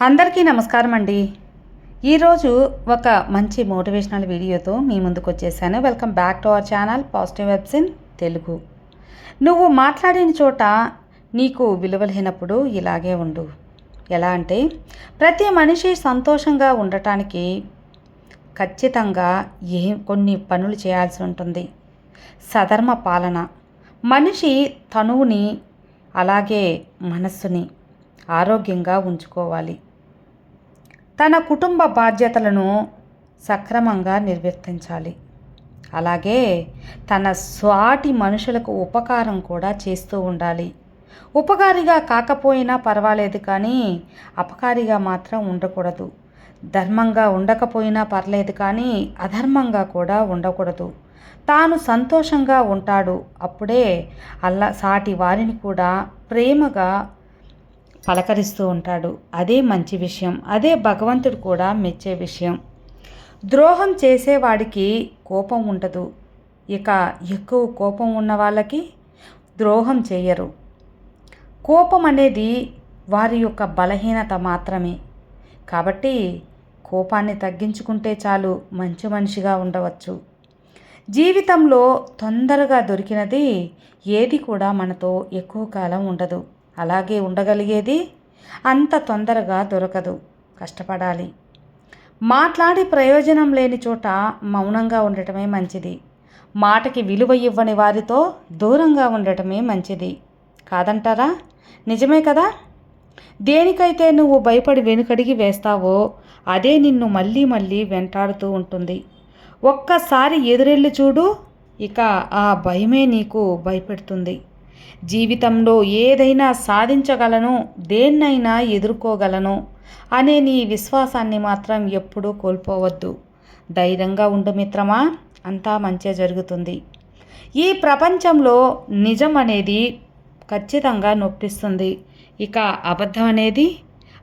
అందరికీ నమస్కారం అండి. ఈరోజు ఒక మంచి మోటివేషనల్ వీడియోతో మీ ముందుకు వచ్చేసాను. Welcome back to our channel positive vibes in Telugu. నువ్వు మాట్లాడిన చోట నీకు విలువలేనప్పుడు ఇలాగే ఉండు. ఎలా అంటే ప్రతి మనిషి సంతోషంగా ఉండటానికి ఖచ్చితంగా ఏ కొన్ని పనులు చేయాల్సి ఉంటుంది. సధర్మ పాలన. మనిషి తనువుని అలాగే మనస్సుని ఆరోగ్యంగా ఉంచుకోవాలి. తన కుటుంబ బాధ్యతలను సక్రమంగా నిర్వర్తించాలి. అలాగే తన స్వాటి మనుషులకు ఉపకారం కూడా చేస్తూ ఉండాలి. ఉపకారిగా కాకపోయినా పర్వాలేదు కానీ అపకారిగా మాత్రం ఉండకూడదు. ధర్మంగా ఉండకపోయినా పర్లేదు కానీ అధర్మంగా కూడా ఉండకూడదు. తాను సంతోషంగా ఉంటాడు. అప్పుడే అల్లా సాటి వారిని కూడా ప్రేమగా పలకరిస్తూ ఉంటాడు. అదే మంచి విషయం. అదే భగవంతుడు కూడా మెచ్చే విషయం. ద్రోహం చేసేవాడికి కోపం ఉండదు. ఇక ఎక్కువ కోపం ఉన్న వాళ్ళకి ద్రోహం చేయరు. కోపం అనేది వారి యొక్క బలహీనత మాత్రమే. కాబట్టి కోపాన్ని తగ్గించుకుంటే చాలు మంచి మనిషిగా ఉండవచ్చు. జీవితంలో తొందరగా దొరికినది ఏది కూడా మనతో ఎక్కువ కాలం ఉండదు. అలాగే ఉండగలిగేది అంత తొందరగా దొరకదు. కష్టపడాలి. మాట్లాడి ప్రయోజనం లేని చోట మౌనంగా ఉండటమే మంచిది. మాటకి విలువ ఇవ్వని వారితో దూరంగా ఉండటమే మంచిది. కాదంటారా? నిజమే కదా? దేనికైతే నువ్వు భయపడి వెనుకడిగి వేస్తావో అదే నిన్ను మళ్ళీ మళ్ళీ వెంటాడుతూ ఉంటుంది. ఒక్కసారి ఎదురెళ్ళి చూడు ఇక ఆ భయమే నీకు భయపెడుతుంది. జీవితంలో ఏదైనా సాధించగలను దేన్నైనా ఎదుర్కోగలను అనే నీ విశ్వాసాన్ని మాత్రం ఎప్పుడూ కోల్పోవద్దు. ధైర్యంగా ఉండు మిత్రమా అంతా మంచే జరుగుతుంది. ఈ ప్రపంచంలో నిజం అనేది ఖచ్చితంగా నొప్పిస్తుంది. ఇక అబద్ధం అనేది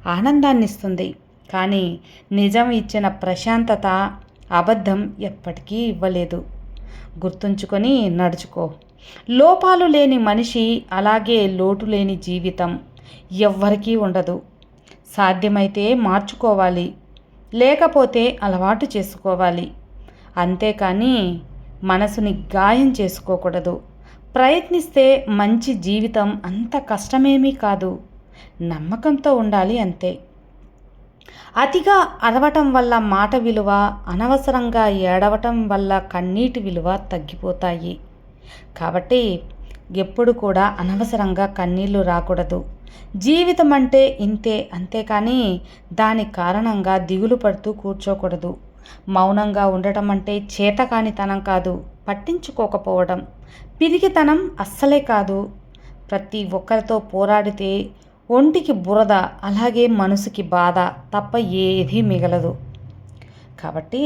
ఆనందాన్ని ఇస్తుంది. కానీ నిజం ఇచ్చిన ప్రశాంతత అబద్ధం ఎప్పటికీ ఇవ్వలేదు. గుర్తుంచుకొని నడుచుకో. లోపాలు లేని మనిషి అలాగే లోటు లేని జీవితం ఎవ్వరికీ ఉండదు. సాధ్యమైతే మార్చుకోవాలి లేకపోతే అలవాటు చేసుకోవాలి. అంతేకాని మనసుని గాయం చేసుకోకూడదు. ప్రయత్నిస్తే మంచి జీవితం అంత కష్టమేమీ కాదు. నమ్మకంతో ఉండాలి అంతే. అతిగా అరవటం వల్ల మాట విలువ అనవసరంగా ఏడవటం వల్ల కన్నీటి విలువ తగ్గిపోతాయి. కాబట్టి ఎప్పుడు కూడా అనవసరంగా కన్నీళ్ళు రాకూడదు. జీవితం అంటే ఇంతే అంతేకాని దాని కారణంగా దిగులు పడుతూ కూర్చోకూడదు. మౌనంగా ఉండటం అంటే చేతకానితనం కాదు పట్టించుకోకపోవడం. పిరిగితనం అస్సలే కాదు. ప్రతి ఒక్కరితో పోరాడితే ఒంటికి బురద అలాగే మనసుకి బాధ తప్ప ఏదీ మిగలదు. కాబట్టి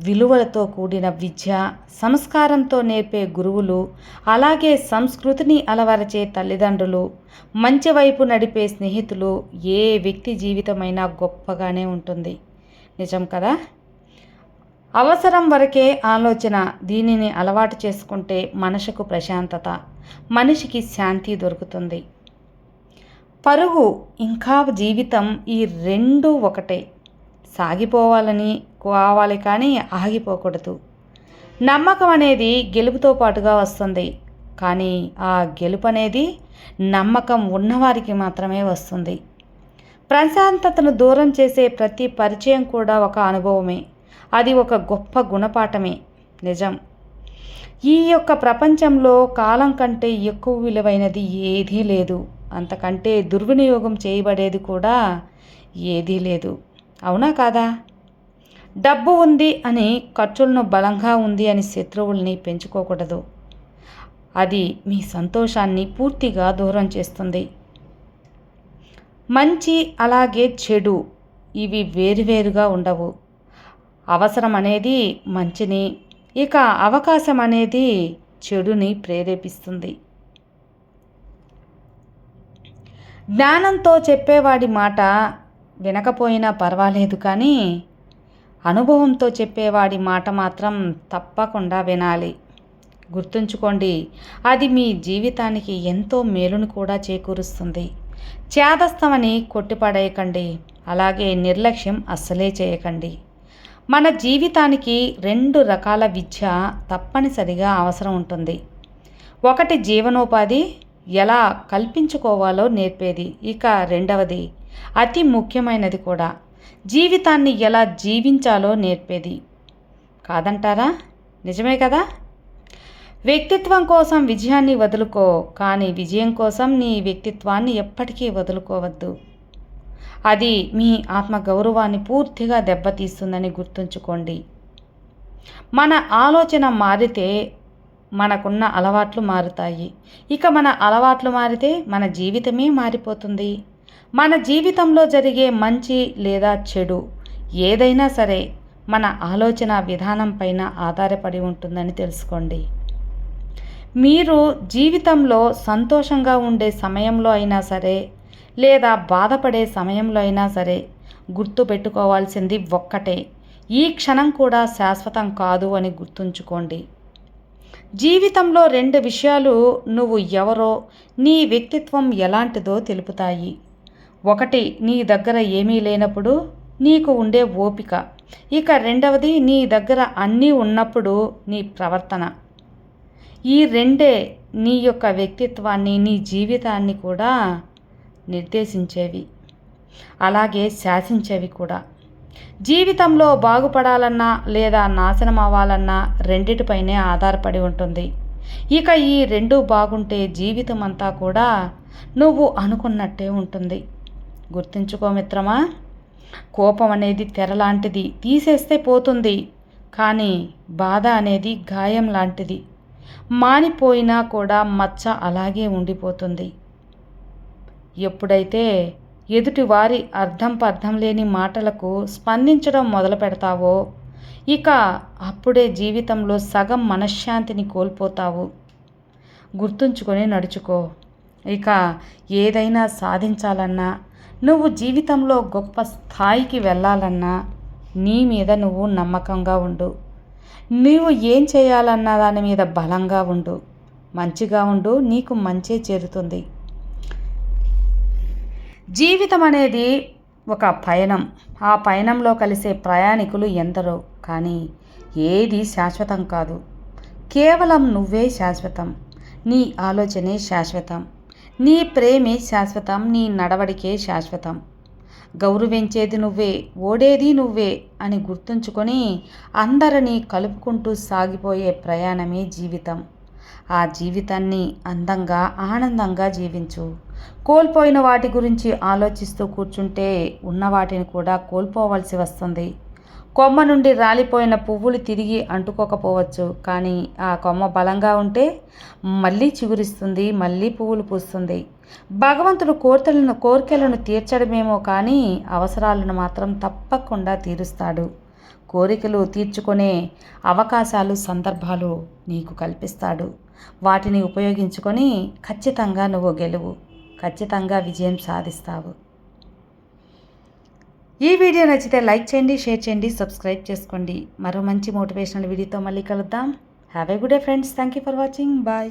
విలువలతో కూడిన విద్య సంస్కారంతో నేర్పే గురువులు అలాగే సంస్కృతిని అలవరచే తల్లిదండ్రులు మంచి వైపు నడిపే స్నేహితులు ఏ వ్యక్తి జీవితమైనా గొప్పగానే ఉంటుంది. నిజం కదా? అవసరం వరకే ఆలోచన దీనిని అలవాటు చేసుకుంటే మనసుకు ప్రశాంతత మనిషికి శాంతి దొరుకుతుంది. పరుగు ఇంకా జీవితం ఈ రెండు ఒకటే. సాగిపోవాలని కావాలి కానీ ఆగిపోకూడదు. నమ్మకం అనేది గెలుపుతో పాటుగా వస్తుంది. కానీ ఆ గెలుపు అనేది నమ్మకం ఉన్నవారికి మాత్రమే వస్తుంది. ప్రశాంతతను దూరం చేసే ప్రతి పరిచయం కూడా ఒక అనుభవమే. అది ఒక గొప్ప గుణపాఠమే. నిజం. ఈ యొక్క ప్రపంచంలో కాలం కంటే ఎక్కువ విలువైనది ఏదీ లేదు. అంతకంటే దుర్వినియోగం చేయబడేది కూడా ఏదీ లేదు. అవునా కాదా? డబ్బు ఉంది అని ఖర్చులను బలంగా ఉంది అని శత్రువుల్ని పెంచుకోకూడదు. అది మీ సంతోషాన్ని పూర్తిగా దూరం చేస్తుంది. మంచి అలాగే చెడు ఇవి వేరువేరుగా ఉండవు. అవసరం అనేది మంచిని ఇక అవకాశం అనేది చెడుని ప్రేరేపిస్తుంది. జ్ఞానంతో చెప్పేవాడి మాట వినకపోయినా పర్వాలేదు కానీ అనుభవంతో చెప్పేవాడి మాట మాత్రం తప్పకుండా వినాలి. గుర్తుంచుకోండి అది మీ జీవితానికి ఎంతో మేలును కూడా చేకూరుస్తుంది. చేదస్తమని కొట్టిపడేయకండి అలాగే నిర్లక్ష్యం అస్సలే చేయకండి. మన జీవితానికి రెండు రకాల విద్య తప్పనిసరిగా అవసరం ఉంటుంది. ఒకటి జీవనోపాధి ఎలా కల్పించుకోవాలో నేర్పేది. ఇక రెండవది అతి ముఖ్యమైనది కూడా. జీవితాన్ని ఎలా జీవించాలో నేర్పేది. కాదంటారా? నిజమే కదా? వ్యక్తిత్వం కోసం విజయాన్ని వదులుకో కానీ విజయం కోసం నీ వ్యక్తిత్వాన్ని ఎప్పటికీ వదులుకోవద్దు. అది మీ ఆత్మగౌరవాన్ని పూర్తిగా దెబ్బతీస్తుందని గుర్తుంచుకోండి. మన ఆలోచన మారితే మనకున్న అలవాట్లు మారుతాయి. ఇక మన అలవాట్లు మారితే మన జీవితమే మారిపోతుంది. మన జీవితంలో జరిగే మంచి లేదా చెడు ఏదైనా సరే మన ఆలోచన విధానం పైన ఆధారపడి ఉంటుందని తెలుసుకోండి. మీరు జీవితంలో సంతోషంగా ఉండే సమయంలో అయినా సరే లేదా బాధపడే సమయంలో అయినా సరే గుర్తు పెట్టుకోవాల్సింది ఒక్కటే ఈ క్షణం కూడా శాశ్వతం కాదు అని గుర్తుంచుకోండి. జీవితంలో రెండు విషయాలు నువ్వు ఎవరో నీ వ్యక్తిత్వం ఎలాంటిదో తెలుపుతాయి. ఒకటి నీ దగ్గర ఏమీ లేనప్పుడు నీకు ఉండే ఓపిక. ఇక రెండవది నీ దగ్గర అన్నీ ఉన్నప్పుడు నీ ప్రవర్తన. ఈ రెండే నీ యొక్క వ్యక్తిత్వాన్ని నీ జీవితాన్ని కూడా నిర్దేశించేవి. అలాగే శాసించేవి కూడా. జీవితంలో బాగుపడాలన్నా లేదా నాశనం అవ్వాలన్నా రెండిటిపైనే ఆధారపడి ఉంటుంది. ఇక ఈ రెండు బాగుంటే జీవితం అంతా కూడా నువ్వు అనుకున్నట్టే ఉంటుంది. గుర్తుంచుకో మిత్రమా. కోపం అనేది తెర లాంటిది. తీసేస్తే పోతుంది. కానీ బాధ అనేది గాయం లాంటిది. మానిపోయినా కూడా మచ్చ అలాగే ఉండిపోతుంది. ఎప్పుడైతే ఎదుటి వారి అర్థం పర్థం లేని మాటలకు స్పందించడం మొదలు పెడతావో ఇక అప్పుడే జీవితంలో సగం మనశ్శాంతిని కోల్పోతావు. గుర్తుంచుకొని నడుచుకో. ఇక ఏదైనా సాధించాలన్నా నువ్వు జీవితంలో గొప్ప స్థాయికి వెళ్ళాలన్నా నీ మీద నువ్వు నమ్మకంగా ఉండు. నువ్వు ఏం చేయాలన్న దాని మీద బలంగా ఉండు. మంచిగా ఉండు నీకు మంచే చేరుతుంది. జీవితం అనేది ఒక పయనం. ఆ పయనంలో కలిసే ప్రయాణికులు ఎందరో కానీ ఏది శాశ్వతం కాదు. కేవలం నువ్వే శాశ్వతం. నీ ఆలోచనే శాశ్వతం. నీ ప్రేమే శాశ్వతం నీ నడవడికే శాశ్వతం. గౌరవించేది నువ్వే ఓడేది నువ్వే అని గుర్తుంచుకొని అందరినీ కలుపుకుంటూ సాగిపోయే ప్రయాణమే జీవితం. ఆ జీవితాన్ని అందంగా ఆనందంగా జీవించు. కోల్పోయిన వాటి గురించి ఆలోచిస్తూ కూర్చుంటే ఉన్న వాటిని కూడా కోల్పోవలసి వస్తుంది. కొమ్మ నుండి రాలిపోయిన పువ్వులు తిరిగి అంటుకోకపోవచ్చు. కానీ ఆ కొమ్మ బలంగా ఉంటే మళ్ళీ చిగురిస్తుంది మళ్ళీ పువ్వులు పూస్తుంది. భగవంతుడు కోరికలను కోరికలను తీర్చడమేమో కానీ అవసరాలను మాత్రం తప్పకుండా తీరుస్తాడు. కోరికలు తీర్చుకునే అవకాశాలు సందర్భాలు నీకు కల్పిస్తాడు. వాటిని ఉపయోగించుకొని ఖచ్చితంగా నువ్వు గెలువు. ఖచ్చితంగా విజయం సాధిస్తావు. ఈ వీడియో నచ్చితే లైక్ చేయండి షేర్ చేయండి సబ్స్క్రైబ్ చేసుకోండి. మరో మంచి మోటివేషనల్ వీడియోతో మళ్ళీ కలుద్దాం. Have a good day friends thank you for watching bye